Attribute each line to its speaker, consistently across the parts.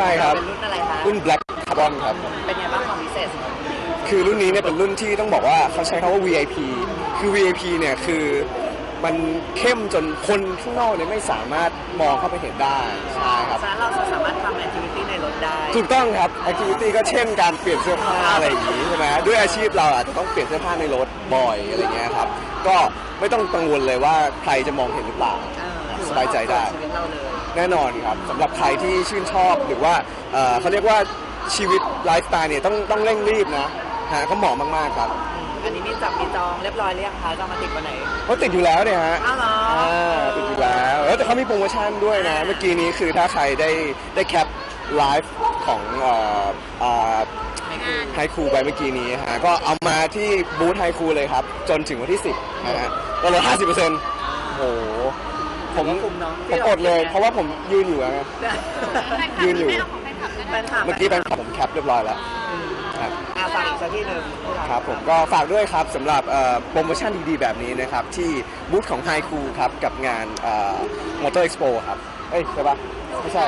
Speaker 1: ช่ครับ
Speaker 2: เป็นรุ่นอะไรคะ
Speaker 1: รุ่น Black Carbon ครับ
Speaker 2: เป็นไงบ้างความพิเศษสำหรับรุ่นนี้
Speaker 1: คือรุ่นนี้เนี่ยเป็นรุ่นที่ต้องบอกว่าเขาใช้คำว่า VIP คือ VIP เนี่ยคือมันเข้มจนคนข้างนอกเนี่ยไม่สามารถมองเข้าไปเห็นได้ใช่ครับ
Speaker 2: ฉะนั้นเราสามารถทำแอคทิวิตี้ในรถได้
Speaker 1: ถูกต้องครับ activity ก็เช่นการเปลี่ยนเสื้อผ้าอะไรอย่างนี้ใช่ไหมด้วยอาชีพเราอาจจะต้องเปลี่ยนเสื้อผ้าในรถบ่อยอะไรเงี้ยครับ ก็ไม่ต้องกังวลเลยว่าใครจะมองเห็นหรือเปล่า
Speaker 2: เออถือ
Speaker 1: ส
Speaker 2: ว่
Speaker 1: บายใจได้
Speaker 2: ตอบโจทย์ชีวิตเราเลย
Speaker 1: แน่นอนครับสำหรับใครที่ชื่นชอบหรือว่าเอ่อเขาเรียกว่าชีวิตไลฟ์สไตล์เนี่ยต้องต้องเร่งรีบนะฮะก็เหมาะมากๆครับ
Speaker 2: อืมอันนี้มีจับมีจองเรียบร้อยหรือยังคะจะเอามาติดวันไหน
Speaker 1: เขาติดอยู่แล้วเนี่ยฮะ
Speaker 2: อ้าวเหรอ
Speaker 1: อ่าติดอยู่แล้วเออแต่เขามีโปรโมชั่นด้วยนะ เมื่อกี้นี้คือถ้าใครได้ได้แคปไลฟ์ของเอ่อเอ่อ
Speaker 2: ไม่คือ
Speaker 1: ไฮคูไปเมื่อกี้นี้ฮะก็เอามาที่บูธไฮคูเลยครับ จนถึงวันที่ 10นะฮะก็ลด50%โอ้โห ผม
Speaker 2: คุมเนาะ
Speaker 1: ผมอดเลย เพราะว่าผมยืนอยู่ไง ยืนอยู่
Speaker 2: แฟนคลับ
Speaker 1: เมื่อกี้แฟนคลับผมแคปเรียบร้อยแล้วครับ
Speaker 2: อาฝากอีกสักที่หนึ่ง
Speaker 1: ครับผมก็ฝากด้วยครับสำหรับเอ่อโปรโมชั่นดีๆ แบบนี้นะครับ ที่บูธของไฮคูครับกับงานมอเตอร์เอ็กซ์โปครับ เอ้ย ใช่ปะไม่ใช่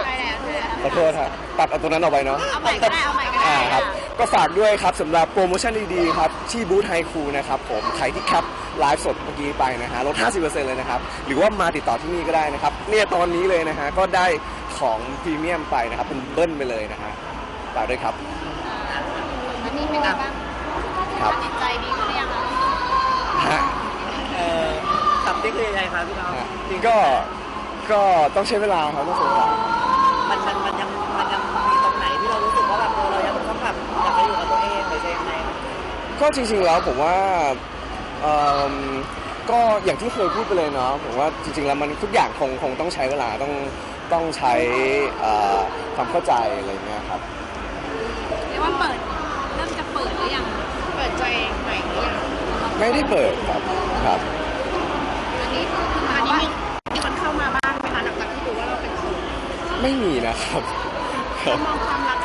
Speaker 1: ขอโทษครับตัดเอาตัวนั้นออกไปเนาะ
Speaker 3: เอาใหม่ก็ได้เอาใหม่ก็ได้
Speaker 1: อ่าครับ ก็ฝากด้วยครับสำหรับโปรโมชั่นดีๆครับที่บูธไฮคูนะครับผมใครที่แคปไลฟ์สดเมื่อกี้ไปนะฮะลด 50%เลยนะครับ หรือว่ามาติดต่อที่นี่ก็ได้นะครับ เนี่ยตอนนี้เลยนะฮะก็ได้ของพรีเมียมไปนะครับเป็นเบิ้ลไปเลยนะฮะฝากด้วยครับ
Speaker 3: อันนี้เป็นไงบ้าง
Speaker 1: ครับ
Speaker 3: จิตใจดีขึ้นหรือยังคะ
Speaker 1: ฮะ
Speaker 2: เออตับนี่คือยังไงคะพี่น้อง
Speaker 1: ฮะก็ก็ต้องใช้เวลาครับต้องใช้เวลา
Speaker 2: จะยังไง
Speaker 1: ก็จริงๆแล้วผมว่าเอิ่มก็อย่างที่เคยพูดไปเลยเนาะผมว่าจริงๆแล้วมันทุกอย่างคงคงต้องใช้เวลาต้องต้องใช้เอ่อความเข้าใจอะไรเงี้ยครับ
Speaker 3: เรียกว่าเปิดเริ่มจะเปิดหรือยังเปิดใจใหม่หรือยัง
Speaker 1: ไม่ได้เปิดครับครับ
Speaker 3: อันนี้อันนี้มีมีคนเข้ามาบ้างไหมคะหลังจากที่รู้ว่าเราเป็นโสด
Speaker 1: ไม่มีนะครับครับ
Speaker 3: มองความรัก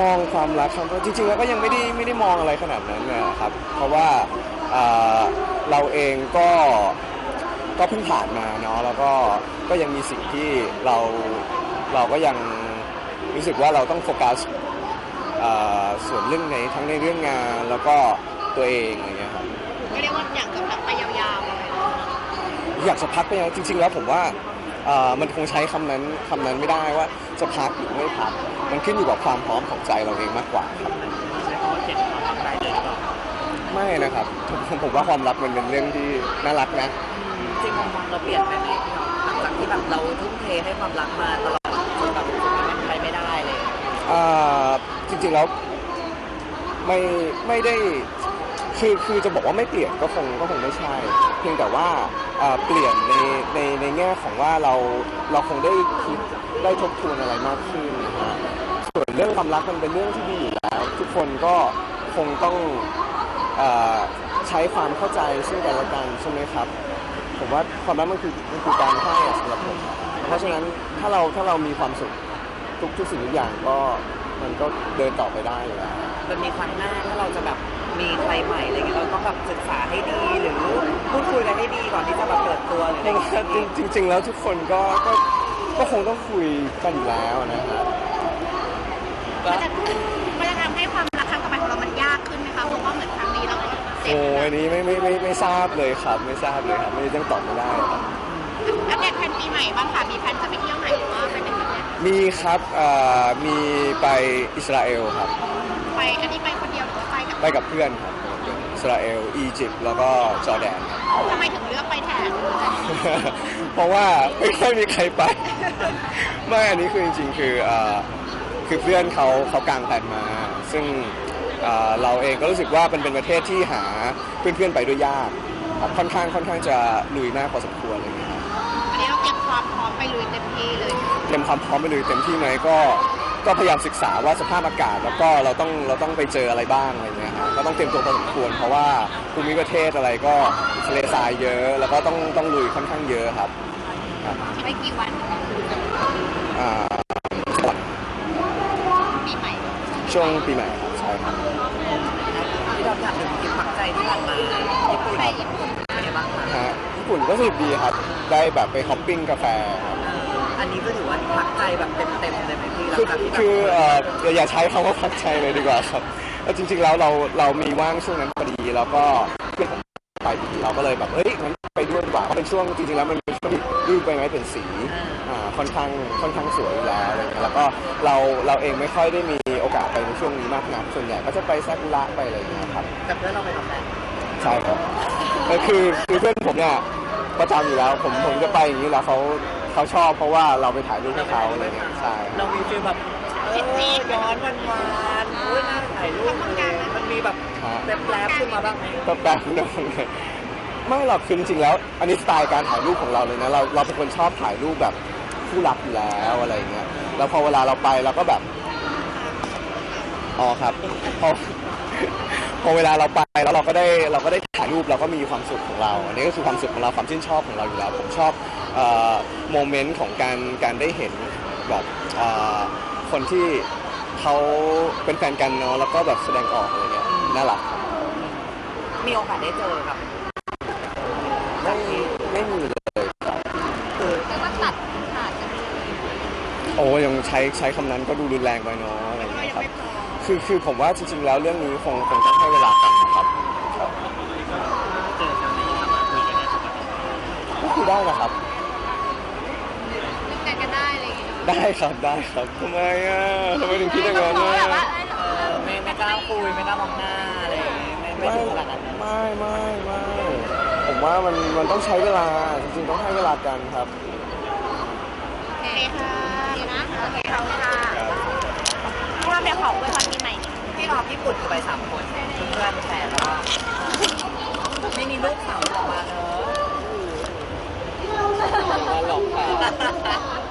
Speaker 1: มองความรักครั้งจริงๆแล้วก็ยังไม่ได้ไม่ได้มองอะไรขนาดนั้นนะครับ เพราะว่าเอ่อเราเองก็ก็เพิ่งผ่านมาเนาะแล้วก็ก็ยังมีสิ่งที่เราเราก็ยังรู้สึกว่าเราต้องโฟกัสเอ่อส่วนเรื่องในทั้งในเรื่องงานแล้วก็ตัวเองอะไรเงี้ยครับ
Speaker 3: ก็เรียกว่าอยากจะพักไปยาวๆเลย
Speaker 1: อยากจะพักไปยังจริง ๆ แล้วผมว่า เอ่อมันคงใช้คำนั้นคำนั้นไม่ได้ว่าจะพักหรือไม่พักมันขึ้นอยู่กับความพร้อมของใจเราเองมากกว่าครับ
Speaker 2: ใช้คำว่าเก็บความรักได้เลยหรือเปล่า
Speaker 1: ไม่นะครับผมผมว่าความรักมันเป็นเรื่องที่น่ารักนะ
Speaker 2: จริงมุมมองเราเปลี่ยนไปไหมพี่น้องหลังจากที่แบบเราทุ่มเทให้ความรักมาตลอดจนแบบรู้สึกว่ามันไปไม่ได้เลย
Speaker 1: อ่าจริงๆแล้วไม่ไม่ได้ คือคือจะบอกว่าไม่เปลี่ยนก็คงก็คงไม่ใช่ เพียงแต่ว่าอ่าเปลี่ยนในในในแง่ของว่าเราเราคงได้คิดได้ทบทวนอะไรมากขึ้นนะฮะส่วนเรื่องความรักมันเป็นเรื่องที่ดีอยู่แล้ว ทุกคนก็คงต้องอ่าใช้ความเข้าใจซึ่งกันและกันใช่ไหมครับ ผมว่าความรักมันคือมันคือการให้อะสำหรับผมเพราะฉะนั้นถ้าเราถ้าเรามีความสุขทุกทุกสิ่งทุกอย่างก็มันก็เดินต่อไปได้อยู่แล้ว
Speaker 2: มันมีครั้งหน้าถ้าเราจะแบบ มีใครใหม่อะไรเงี้ยเราต้องแบบศึกษาให้ดีหรือพูดคุยกันให้ดีก่อนที่จะแบบเปิดตัวหรืออะไรอย่างเงี้ย
Speaker 1: จริงจริง ๆ แล้วทุกคนก็ก็ก็คงต้องคุยกันอยู่แล้วนะฮะ
Speaker 2: ก็
Speaker 3: มันจะมันจะทำให้ความรักครั้งต่อไปของเรามันยากขึ้นไหมคะเพราะว่าเหมือนครั้งนี้เราเจ็บ
Speaker 1: โอ้ยอันนี้ไม่ไม่ไม่ไม่ทราบเลยครับไม่ทราบเลยครับไม่ยังตอบไม่ได้ครับ
Speaker 3: อัปเดตแผนปีใหม่บ้างค่ะมีแผนจะไปเที่ยวไหนหรือว่าไปเป็นแบบเนี้ย
Speaker 1: มีครับเอ่อมีไปอิสราเอลครับ
Speaker 3: ไปอันนี้ไปคน ไปกับ
Speaker 1: ไปกับเพื่อนครับอิสราเอลอียิปต์แล้วก็จอร์แดนครับ
Speaker 3: ทำไมถึงเลือกไปแทน
Speaker 1: เพราะว่าไม่ค่อยมีใครไป ไม่อันนี้คือจริงๆคือเอ่อคือเพื่อนเขาเขากางแผนมา ซึ่งเอ่อเราเองก็รู้สึกว่าเป็นเป็นประเทศที่หาเพื่อนๆไปด้วยยากครับค่อนข้างค่อนข้างจะลุยมากพอสมควรเลยนะครับ
Speaker 3: อันนี้เราเตรียมความพร้อมไปลุยเต็มที่เลย
Speaker 1: เตรียมความพร้อมไปลุยเต็มที่ไหมก็ ก็พยายามศึกษาว่าสภาพอากาศ แล้วก็เราต้องเราต้องไปเจออะไรบ้างอะไรเงี้ยฮะก็ต้องเตรียมตัวพอสมควรเพราะว่าภูมิประเทศอะไรก็ทะเลทรายเยอะ แล้วก็ต้องต้องลุยค่อนข้างเยอะครับครับ
Speaker 3: ไปกี่วัน
Speaker 1: อ่า
Speaker 3: ปีใหม่
Speaker 1: ช่วงปีใหม่ครับใช่ครับ
Speaker 2: ที่เราถามถึงกินปักใจที่ผ่านมาญี่ปุ่น
Speaker 3: ไปญี่ปุ่น
Speaker 2: เป็นไงบ้างคะ
Speaker 1: ฮะญี่ปุ่นก็สนุกดีครับได้แบบไปฮอปปิ้งกาแฟครับ
Speaker 2: เอออันนี้ก็ถือว่าพักใจแบบเต็มๆเลยไหมพี่หลัง
Speaker 1: คือ
Speaker 2: จากที่แบบ
Speaker 1: คือเอ่ออย่าใช้คำว่าพักใจเลยดีกว่าครับแล้วจริง ๆ แล้วเราเรามีว่างช่วงนั้นพอดีแล้วก็เพื่อนผมไปพอดีเราก็เลยแบบเฮ้ยงั้นไปด้วยดีกว่าเพราะเป็นช่วงจริงๆแล้วมันเป็นช่วงที่รูปใบไม้เป็นสีอ่าค่อนข้างค่อนข้างสวยอยู่แล้วอะไรเงี้ยแล้วก็เราเราเองไม่ค่อยได้มีโอกาสไปในช่วงนี้มากนักส่วนใหญ่ก็จะไปซากุระไปอะไรอย่างเงี้ยครับ
Speaker 2: แต่เพื่อนเราไปทำอะไร
Speaker 1: ใช่ครับเออคือคือเพื่อนผมเนี่ยประจำอยู่แล้ว ผมผมจะไปอย่างนี้แล้วเขา เขาชอบเพราะว่าเราไปถ่ายรูปให้เขาอะไรเงี้ยใช่
Speaker 2: เรามีฟีลแบบเออย้อนวันวานๆอุ้ยน่าถ่ายรูปเลยมันมีแบบแปลบๆขึ้นมาบ้างไหม
Speaker 1: ก็แปลกหน่อยไม่หรอกคือจริงๆแล้ว อันนี้สไตล์การถ่ายรูปของเราเลยนะเราเราเป็นคนชอบถ่ายรูปแบบคู่รักอยู่แล้วอะไรเงี้ยแล้วพอเวลาเราไปเราก็แบบอ๋อครับพอพอเวลาเราไปแล้วเราก็ได้เราก็ได้ถ่ายรูปเราก็มีความสุขของเราอันนี้ก็คือความสุขของเราความชื่นชอบของเราอยู่แล้ว ผมชอบเอ่อ โมเมนต์ของการการได้เห็นแบบเอ่อคนที่เขาเป็นแฟนกันเนาะแล้วก็แบบแสดงออกอะไรเงี้ยน่ารัก
Speaker 2: มีโอกาสได้เจอครับ
Speaker 1: ไม่ไม่มีเลยครับ
Speaker 2: คือ
Speaker 3: เรียกว่าตัดขาดกันเลย
Speaker 1: โอ้ยังใช้ใช้คำนั้นก็ดูรุนแรงไปเนาะอะไรอย่าง
Speaker 3: ก็
Speaker 1: เงี้
Speaker 3: ยั
Speaker 1: ย
Speaker 3: ง
Speaker 1: ครับ
Speaker 3: ไม่พอ
Speaker 1: คือคือผมว่าจริงๆแล้วเรื่องนี้คงคงต้องให้เวลากันครับครับ
Speaker 2: เจอกันนี้สามารถคุยกันได้ปกติ
Speaker 1: ก็คือได้นะครับ
Speaker 3: เล่นกันกันได้อะ ไรอย่างเงี้ยเนาะ
Speaker 1: ได้ครับได้ครับทำไมอะทำไมถึงคิดอย่างนั้น
Speaker 3: เพราะ
Speaker 1: อะ
Speaker 3: แบบว่า
Speaker 2: เออไม่ไม่กล้าคุยไม่กล้ามองหน้าอะไรอย่างเงี้ยไม่ไม่
Speaker 1: ไม่
Speaker 2: ถึงขนาดนั้นนะ
Speaker 1: ไม่ไม่ไม่ผมว่ามันมันต้องใช้เวลาจริงๆต้องให้เวลากันครับ
Speaker 3: โอเคค่ะเดี๋ยวนะโอเคขอบคุณค่ะ
Speaker 1: ครับ
Speaker 3: พี่ว่าเดี๋ยวขออวยพรปีใหม่นิดนึง
Speaker 2: ที่เราญี่ปุ่นคือไปสามคนเพื่อนแฟนแล้วก็ไม่มีลูกสาวออกมาเนอะหลอกค่ะ